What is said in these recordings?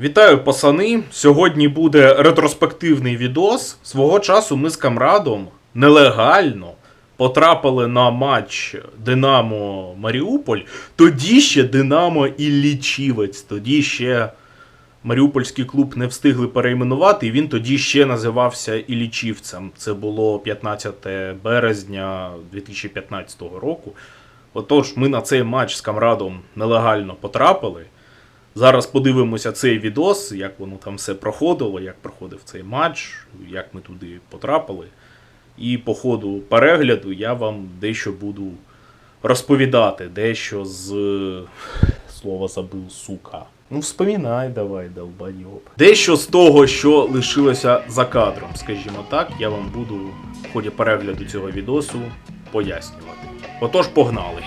Вітаю, пасани! Сьогодні буде ретроспективний відос. Свого часу ми з камрадом нелегально потрапили на матч Динамо Маріуполь. Тоді ще Динамо Іллічівець. Тоді ще Маріупольський клуб не встигли перейменувати, і він тоді ще називався Іллічівцем. Це було 15 березня 2015 року. Отож, ми на цей матч з камрадом нелегально потрапили. Зараз подивимося цей відос, як воно там все проходило, як проходив цей матч, як ми туди потрапили. І по ходу перегляду я вам дещо буду розповідати, дещо з слова забив сука. Ну, вспомінай давай, долбайоб. Дещо з того, що лишилося за кадром, скажімо так, я вам буду в ході перегляду цього відосу пояснювати. Отож, погнали.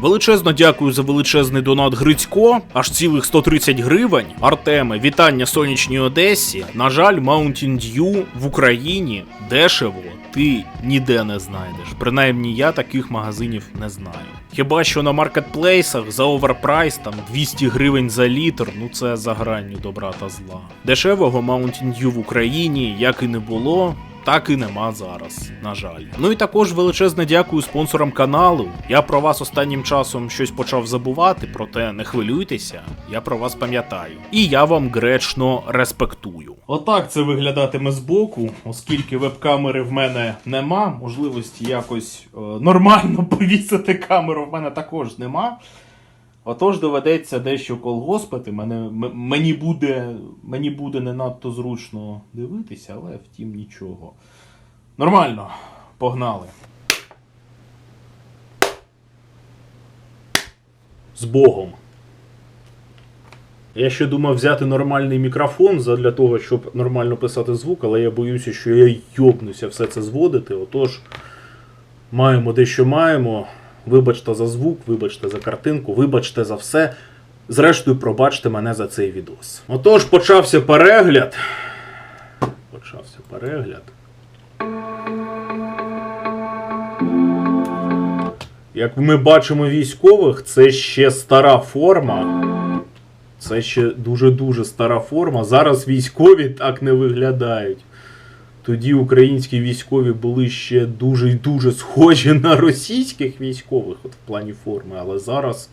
Величезно дякую за величезний донат Грицько, аж цілих 130 гривень. Артеме, вітання сонячній Одесі. На жаль, Mountain Dew в Україні дешево ти ніде не знайдеш. Принаймні я таких магазинів не знаю. Хіба що на маркетплейсах за оверпрайс там 200 гривень за літр, ну це за гранню добра та зла. Дешевого Mountain Dew в Україні як і не було, так і нема зараз, на жаль. Ну і також величезне дякую спонсорам каналу. Я про вас останнім часом щось почав забувати, проте не хвилюйтеся, я про вас пам'ятаю. І я вам гречно респектую. Отак це виглядатиме збоку, оскільки веб-камери в мене нема, можливості якось е, нормально повісити камеру в мене також нема. Отож доведеться дещо колгоспити. Мене, мені, буде, мені буде не надто зручно дивитися, але втім нічого. Нормально, погнали. З Богом. Я ще думав взяти нормальний мікрофон для того, щоб нормально писати звук, але я боюся, що я йобнуся все це зводити. Отож, маємо дещо маємо. Вибачте за звук, вибачте за картинку, вибачте за все. Зрештою, пробачте мене за цей відос. Отож, почався перегляд. Почався перегляд. Як ми бачимо військових, це ще стара форма. Це ще дуже-дуже стара форма. Зараз військові так не виглядають. Тоді українські військові були ще дуже і дуже схожі на російських військових от в плані форми, але зараз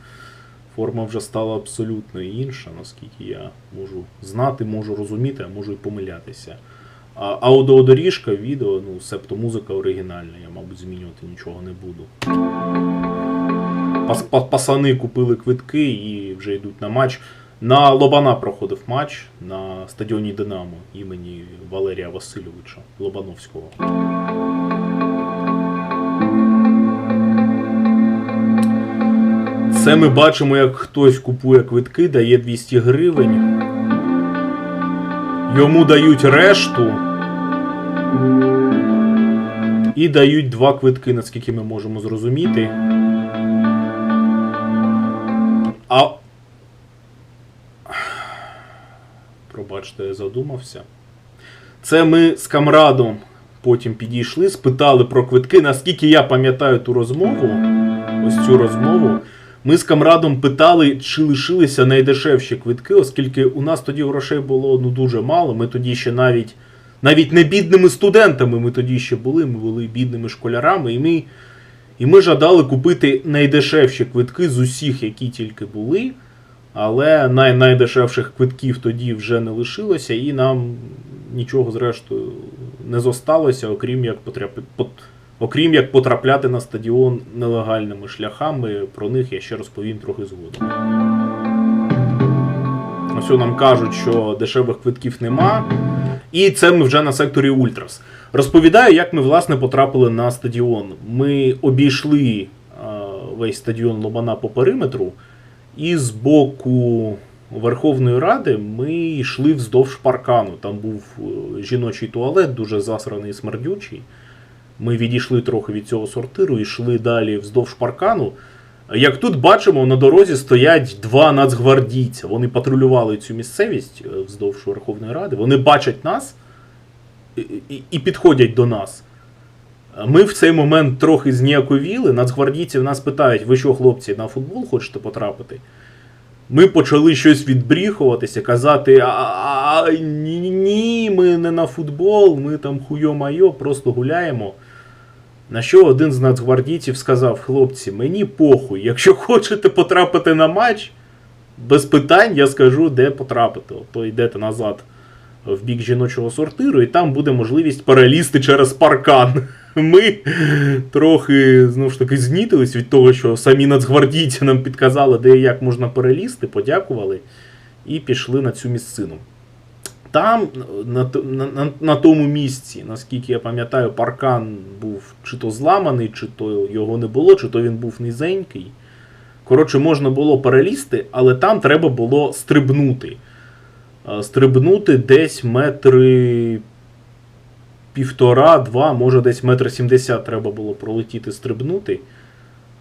форма вже стала абсолютно інша, наскільки я можу знати, можу розуміти, а можу і помилятися. А аудіодоріжка, відео, ну, себто музика оригінальна, я, мабуть, змінювати нічого не буду. Пас- па- Пасани купили квитки і вже йдуть на матч. На Лобана проходив матч на стадіоні Динамо імені Валерія Васильовича Лобановського. Це ми бачимо, як хтось купує квитки, дає 200 гривень. Йому дають решту. І дають два квитки, наскільки ми можемо зрозуміти. А Пробачте, я задумався. Це ми з камрадом потім підійшли, спитали про квитки. Наскільки я пам'ятаю ту розмову, ось цю розмову, ми з камрадом питали, чи лишилися найдешевші квитки, оскільки у нас тоді грошей було ну, дуже мало. Ми тоді ще навіть, навіть не бідними студентами ми тоді ще були, ми були бідними школярами, і ми, і ми жадали купити найдешевші квитки з усіх, які тільки були. Але най найдешевших квитків тоді вже не лишилося, і нам нічого зрештою не зосталося, окрім як потрапи... пот- окрім як потрапляти на стадіон нелегальними шляхами. Про них я ще розповім трохи згодом. Ось нам кажуть, що дешевих квитків нема. І це ми вже на секторі Ультрас. Розповідаю, як ми власне потрапили на стадіон. Ми обійшли весь стадіон Лобана по периметру. І з боку Верховної Ради ми йшли вздовж паркану. Там був е, жіночий туалет, дуже засраний і смердючий. Ми відійшли трохи від цього сортиру і йшли далі вздовж паркану. Як тут бачимо, на дорозі стоять два нацгвардійця. Вони патрулювали цю місцевість е, вздовж Верховної Ради. Вони бачать нас і, підходять до нас. Ми в цей момент трохи зніяковіли. Нацгвардійці в нас питають: ви що, хлопці, на футбол хочете потрапити? Ми почали щось відбріхуватися, казати: а, ні, ми не на футбол, ми там хуйо-майо, просто гуляємо. На що один з нацгвардійців сказав: хлопці, мені похуй, якщо хочете потрапити на матч, без питань я скажу, де потрапити. То йдете назад в бік жіночого сортиру, і там буде можливість перелізти через паркан. Ми трохи знову ж таки знітились від того, що самі нацгвардійці нам підказали, де і як можна перелізти, подякували і пішли на цю місцину. Там, на, на, на, тому місці, наскільки я пам'ятаю, паркан був чи то зламаний, чи то його не було, чи то він був низенький. Коротше, можна було перелізти, але там треба було стрибнути. Е, Стрибнути десь метри півтора-два, може десь метр сімдесят треба було пролетіти, стрибнути.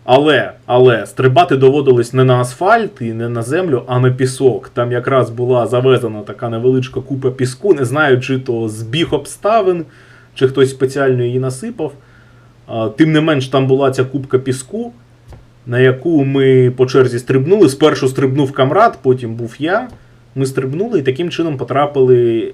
Але, але стрибати доводилось не на асфальт і не на землю, а на пісок. Там якраз була завезена така невеличка купа піску. Не знаю, чи то збіг обставин, чи хтось спеціально її насипав. Тим не менш, там була ця купка піску, на яку ми по черзі стрибнули. Спершу стрибнув камрад, потім був я. Ми стрибнули і таким чином потрапили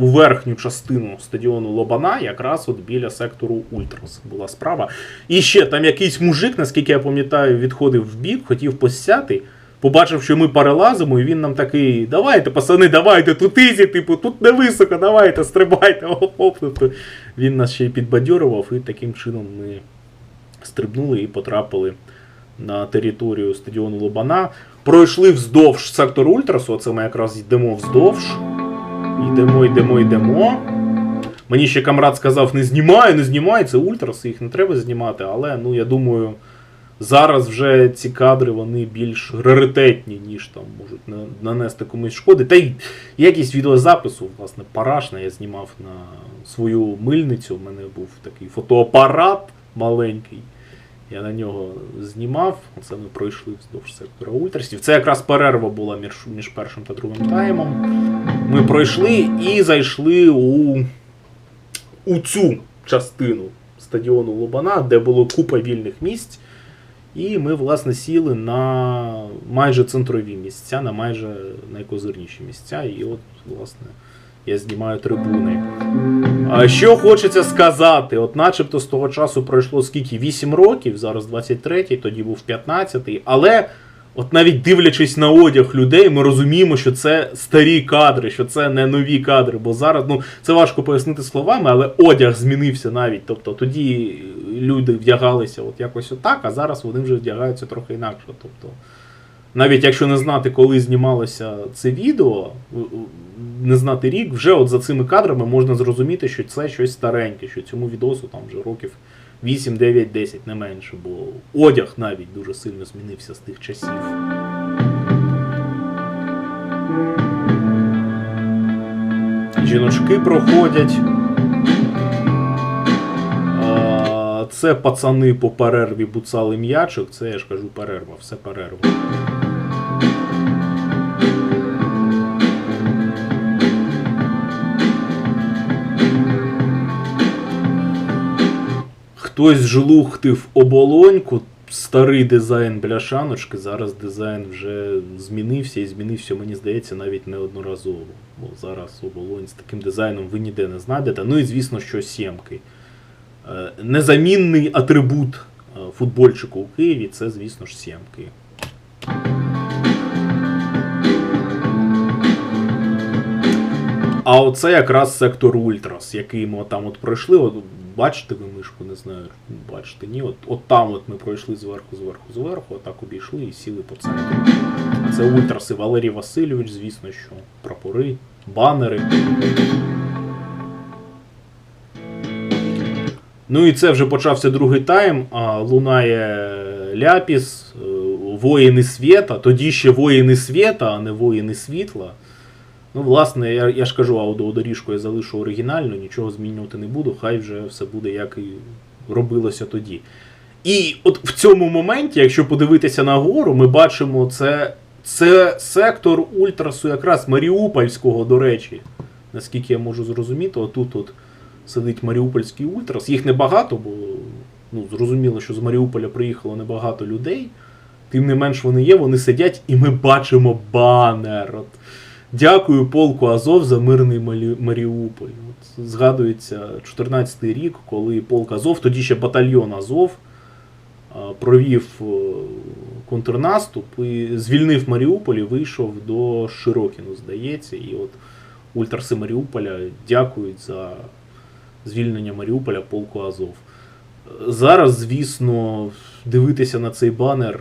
у верхню частину стадіону Лобана, якраз от біля сектору Ультрас була справа. І ще там якийсь мужик, наскільки я пам'ятаю, відходив в бік, хотів посяти. Побачив, що ми перелазимо, і він нам такий: давайте, пацани, давайте, тут ізі, типу, тут не високо, давайте, стрибайте, оп-оп. Тобто він нас ще й підбадьорував, і таким чином ми стрибнули і потрапили на територію стадіону Лобана. Пройшли вздовж сектору Ультрасу, оце ми якраз йдемо вздовж. Йдемо, йдемо, йдемо. Мені ще камрад сказав, не знімай, не знімай, це ультраси, їх не треба знімати, але ну я думаю, зараз вже ці кадри вони більш раритетні, ніж там можуть нанести комусь шкоди. Та й якість відеозапису, власне, парашна, я знімав на свою мильницю. У мене був такий фотоапарат маленький. Я на нього знімав. Оце ми пройшли вздовж сектора ультрасів. Це якраз перерва була між, між першим та другим таймом. Ми пройшли і зайшли у, у цю частину стадіону Лобана, де було купа вільних місць. І ми, власне, сіли на майже центрові місця, на майже найкозирніші місця. І от, власне, я знімаю трибуни. А що хочеться сказати? От начебто з того часу пройшло скільки? 8 років, зараз 23-й, тоді був 15-й. Але от навіть дивлячись на одяг людей, ми розуміємо, що це старі кадри, що це не нові кадри. Бо зараз, ну це важко пояснити словами, але одяг змінився навіть. Тобто тоді люди вдягалися от якось отак, а зараз вони вже вдягаються трохи інакше. Тобто, навіть якщо не знати, коли знімалося це відео, не знати рік, вже от за цими кадрами можна зрозуміти, що це щось стареньке, що цьому відосу там вже років 8, 9, 10, не менше, бо одяг навіть дуже сильно змінився з тих часів. Жіночки проходять. Це пацани по перерві буцали м'ячик, це я ж кажу перерва, все перерва. Хтось жлухтив оболоньку, старий дизайн бляшаночки, зараз дизайн вже змінився і змінився, мені здається, навіть неодноразово. Бо зараз оболонь з таким дизайном ви ніде не знайдете. Ну і звісно, що сімки. Е, Незамінний атрибут е, футбольчику у Києві це, звісно ж, сімки. А оце якраз сектор Ультрас, який ми там от пройшли. Бачите ви мишку, не знаю, бачите, ні. От, от там от ми пройшли зверху, зверху, зверху, отак обійшли і сіли по центру. Це Ультраси Валерій Васильович, звісно, що прапори, банери. Ну і це вже почався другий тайм, а лунає Ляпіс, е, воїни світа, тоді ще воїни світа, а не воїни світла. Ну, власне, я, я ж кажу, аудіодоріжку я залишу оригінально, нічого змінювати не буду, хай вже все буде, як і робилося тоді. І от в цьому моменті, якщо подивитися на гору, ми бачимо це, це сектор ультрасу якраз Маріупольського, до речі. Наскільки я можу зрозуміти, отут от сидить Маріупольський ультрас. Їх небагато, бо ну, зрозуміло, що з Маріуполя приїхало небагато людей. Тим не менш вони є, вони сидять, і ми бачимо банер. От. Дякую полку Азов за мирний Маріуполь. От, згадується 14-й рік, коли полк Азов, тоді ще батальйон Азов, провів е, контрнаступ і звільнив Маріуполь і вийшов до Широкіну, здається. І от ультраси Маріуполя дякують за звільнення Маріуполя полку Азов. Зараз, звісно, дивитися на цей банер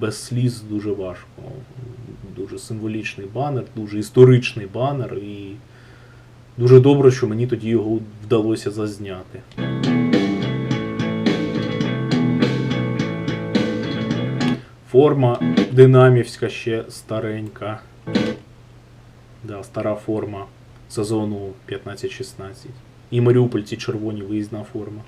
без сліз дуже важко. Дуже символічний банер, дуже історичний банер, і дуже добре, що мені тоді його вдалося зазняти. Форма динамівська ще старенька. Да, стара форма сезону 15-16. І Маріуполь ці червоні виїзна форма.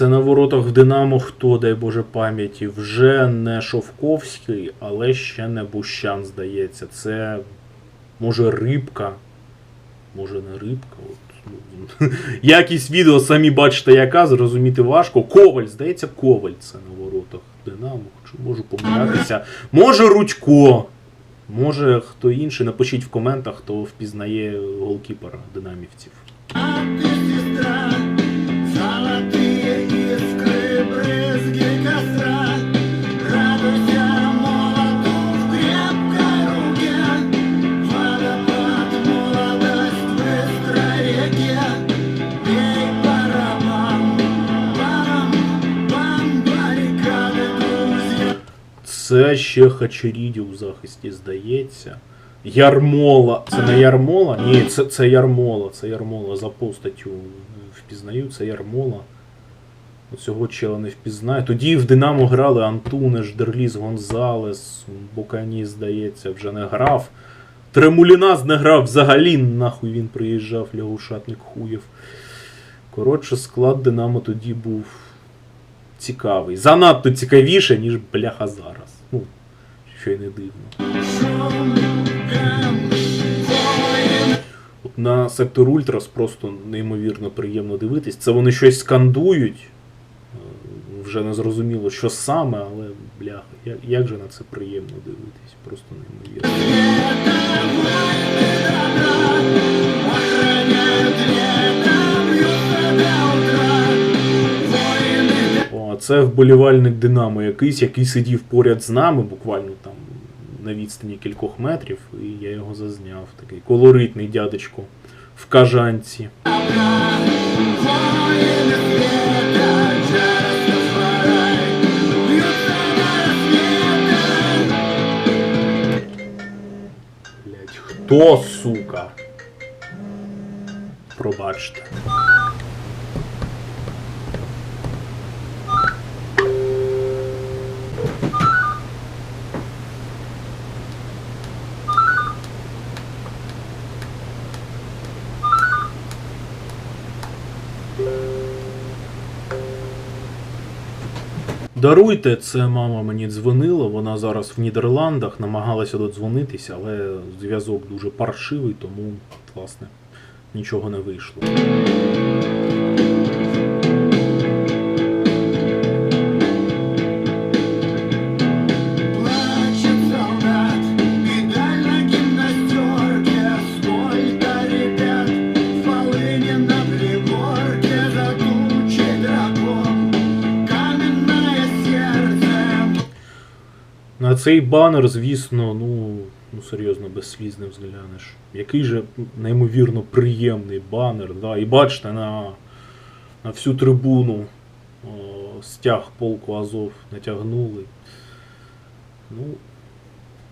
Це на воротах в Динамо хто, дай Боже пам'яті, вже не Шовковський, але ще не Бущан, здається. Це може рибка. Може не рибка. От, ну, Якість відео самі бачите, яка, зрозуміти важко. Коваль, здається, Коваль це на воротах Динамо. Чи можу помилятися. Може Рудько. Може хто інший. Напишіть в коментах, хто впізнає голкіпера динамівців. сестра Це ще Хачеріді у захисті, здається. Ярмола. Це не Ярмола? Ні, це, це Ярмола. Це Ярмола. За постаттю впізнаю, це Ярмола. Цього чела не впізнаю. Тоді в Динамо грали Антунеш, Дерліс Гонзалес, Бокані, здається, вже не грав. Тремулінас не грав взагалі, нахуй він приїжджав, лягушатник хуєв. Коротше, склад Динамо тоді був цікавий. Занадто цікавіше, ніж бляха зараз. Що й не дивно. От на сектор Ультрас просто неймовірно приємно дивитись. Це вони щось скандують. Е, Вже не зрозуміло, що саме, але бляха, як, як же на це приємно дивитись, просто неймовірно. Це вболівальник Динамо якийсь, який сидів поряд з нами, буквально там на відстані кількох метрів, і я його зазняв. Такий колоритний дядечко в кажанці. Блять, хто, сука? Пробачте. Даруйте, це мама мені дзвонила. Вона зараз в Нідерландах намагалася додзвонитися, але зв'язок дуже паршивий, тому, власне, нічого не вийшло. Цей банер, звісно, ну, ну серйозно, без сліз не взглянеш. Який же неймовірно приємний банер. Да? І бачите, на, на всю трибуну о, стяг полку Азов натягнули. Ну,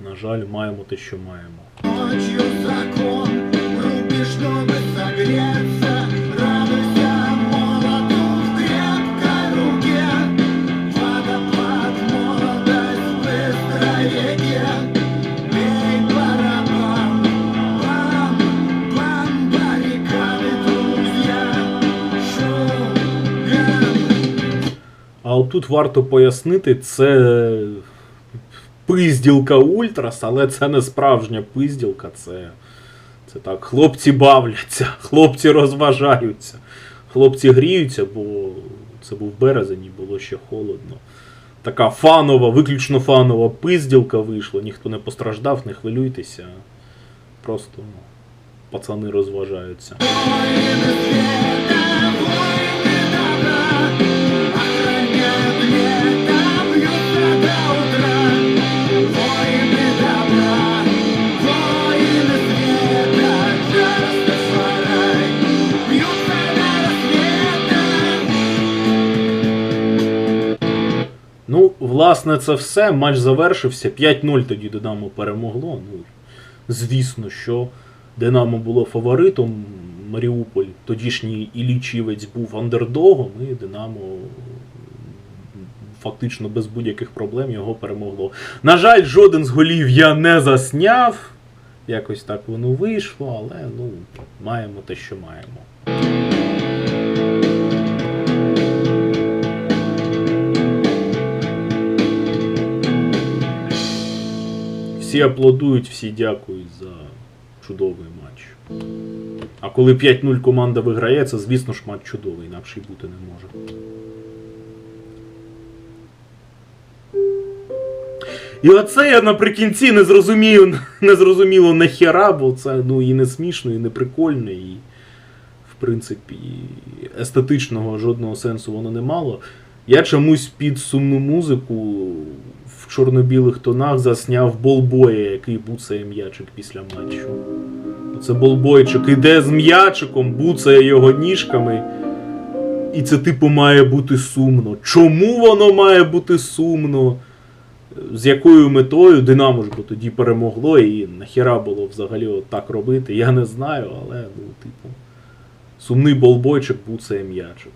на жаль, маємо те, що маємо. Тут варто пояснити, це пизділка Ультрас, але це не справжня пизділка, це, це так, хлопці бавляться, хлопці розважаються, хлопці гріються, бо це був березень і було ще холодно. Така фанова, виключно фанова пизділка вийшла, ніхто не постраждав, не хвилюйтеся. Просто ну, пацани розважаються. Власне, це все. Матч завершився. 5-0 тоді Динамо перемогло. Ну, звісно, що Динамо було фаворитом. Маріуполь, тодішній Ілічівець був андердогом, і Динамо фактично без будь-яких проблем його перемогло. На жаль, жоден з голів я не засняв. Якось так воно вийшло, але ну, маємо те, що маємо. Всі аплодують, всі дякують за чудовий матч. А коли 5-0 команда виграє, це, звісно ж, матч чудовий, інакше й бути не може. І оце я наприкінці не зрозумію, не зрозуміло нахера, бо це ну, і не смішно, і не прикольно, і в принципі естетичного жодного сенсу воно не мало. Я чомусь під сумну музику в чорно-білих тонах засняв болбоя, який буцає м'ячик після матчу. Це болбойчик іде з м'ячиком, буцає його ніжками. І це, типу, має бути сумно. Чому воно має бути сумно? З якою метою Динамо ж бо тоді перемогло, і нахіра було взагалі так робити, я не знаю, але ну, типу, сумний болбойчик буцає м'ячик.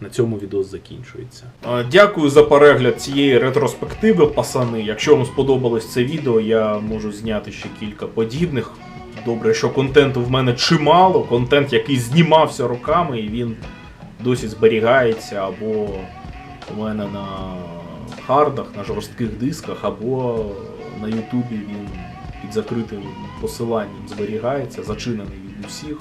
На цьому відос закінчується. Дякую за перегляд цієї ретроспективи, пасани. Якщо вам сподобалось це відео, я можу зняти ще кілька подібних. Добре, що контенту в мене чимало, контент, який знімався роками, і він досі зберігається або у мене на хардах, на жорстких дисках, або на Ютубі він під закритим посиланням зберігається, зачинений від усіх.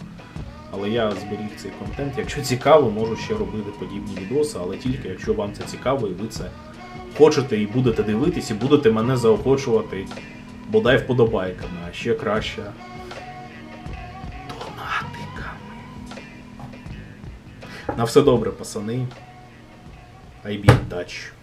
Але я зберіг цей контент. Якщо цікаво, можу ще робити подібні відоси, але тільки якщо вам це цікаво і ви це хочете і будете дивитись, і будете мене заохочувати бодай вподобайками, а ще краще донатиками. На все добре, пацани. I be in.